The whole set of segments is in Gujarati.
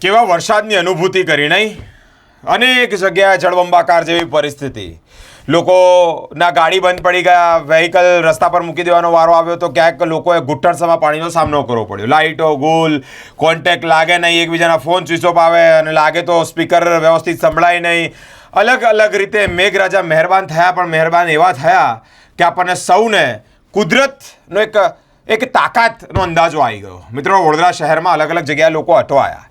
કેવા વરસાદની અનુભૂતિ કરી નહીં? અનેક જગ્યાએ જળબંબાકાર જેવી પરિસ્થિતિ. લોકોના ગાડી બંધ પડી ગયા વ્હીકલ રસ્તા પર મૂકી દેવાનો વારો આવ્યો તો ક્યાંક લોકોએ ઘૂંટણસમાં પાણીનો સામનો કરવો પડ્યો. લાઇટો, ગુલ કોન્ટેક્ટ લાગે નહીં, એકબીજાના ફોન સ્વિચ ઓફ આવે અને લાગે તો સ્પીકર વ્યવસ્થિત સંભળાય નહીં. અલગ અલગ રીતે મેઘરાજા મહેરબાન થયા, પણ મહેરબાન એવા થયા કે આપણને સૌને કુદરતનો એક એક તાકાતનો અંદાજો આવી ગયો. મિત્રો, વડોદરા શહેરમાં અલગ અલગ જગ્યાએ લોકો અટવાયા.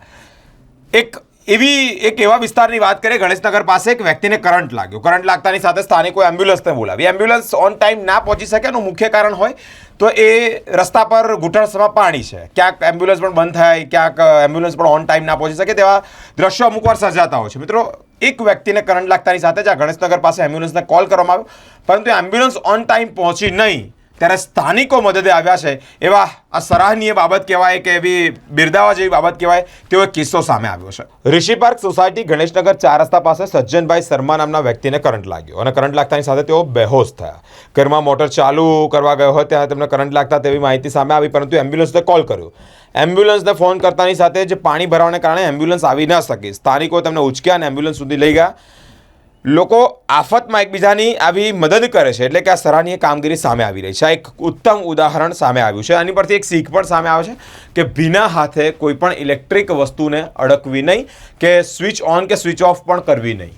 એક એવી એક એવા વિસ્તારની વાત કરીએ, ગણેશનગર પાસે એક વ્યક્તિને કરંટ લાગ્યો. કરંટ લાગતાની સાથે સ્થાનિકોએ એમ્બ્યુલન્સને બોલાવી. એમ્બ્યુલન્સ ઓન ટાઈમ ના પહોંચી શકે એનું મુખ્ય કારણ હોય તો એ રસ્તા પર ઘૂંટણસમાં પાણી છે. ક્યાંક એમ્બ્યુલન્સ પણ બંધ થાય, ક્યાંક એમ્બ્યુલન્સ પણ ઓન ટાઈમ ના પહોંચી શકે તેવા દ્રશ્યો અમુક વાર સર્જાતા હોય છે. મિત્રો, એક વ્યક્તિને કરંટ લાગતાની સાથે જ આ ગણેશનગર પાસે એમ્બ્યુલન્સને કોલ કરવામાં આવ્યો. પરંતુ એમ્બ્યુલન્સ ઓન ટાઈમ પહોંચી નહીં. ત્યારે સ્થાનિકો મદદે આવ્યા છે. એવા આ સરાહનીય બાબત કહેવાય કે એવી બિરદાવા જેવી બાબત કહેવાય, તેવો એક કિસ્સો સામે આવ્યો છે. ઋષિ પાર્ક સોસાયટી ગણેશનગર ચાર રસ્તા પાસે સજ્જનભાઈ શર્મા નામના વ્યક્તિને કરંટ લાગ્યો અને કરંટ લાગતાની સાથે તેઓ બેહોશ થયા. ઘરમાં મોટર ચાલુ કરવા ગયો હોય ત્યાં તેમને કરંટ લાગતા તેવી માહિતી સામે આવી, પરંતુ એમ્બ્યુલન્સને કોલ કર્યો. એમ્બ્યુલન્સને ફોન કરતાની સાથે જ પાણી ભરાવાને કારણે એમ્બ્યુલન્સ આવી ન શકી. સ્થાનિકો તેમને ઉચક્યા અને એમ્બ્યુલન્સ સુધી લઈ ગયા. લોકો આફતમાં એકબીજાની આવી મદદ કરે છે, એટલે કે આ સરાહનીય કામગીરી સામે આવી રહી છે. આ એક ઉત્તમ ઉદાહરણ સામે આવ્યું છે. આની પરથી એક શીખ પણ સામે આવે છે કે ભીના હાથે કોઈ પણ ઇલેક્ટ્રિક વસ્તુને અડકવી નહીં, કે સ્વિચ ઓન કે સ્વિચ ઓફ પણ કરવી નહીં.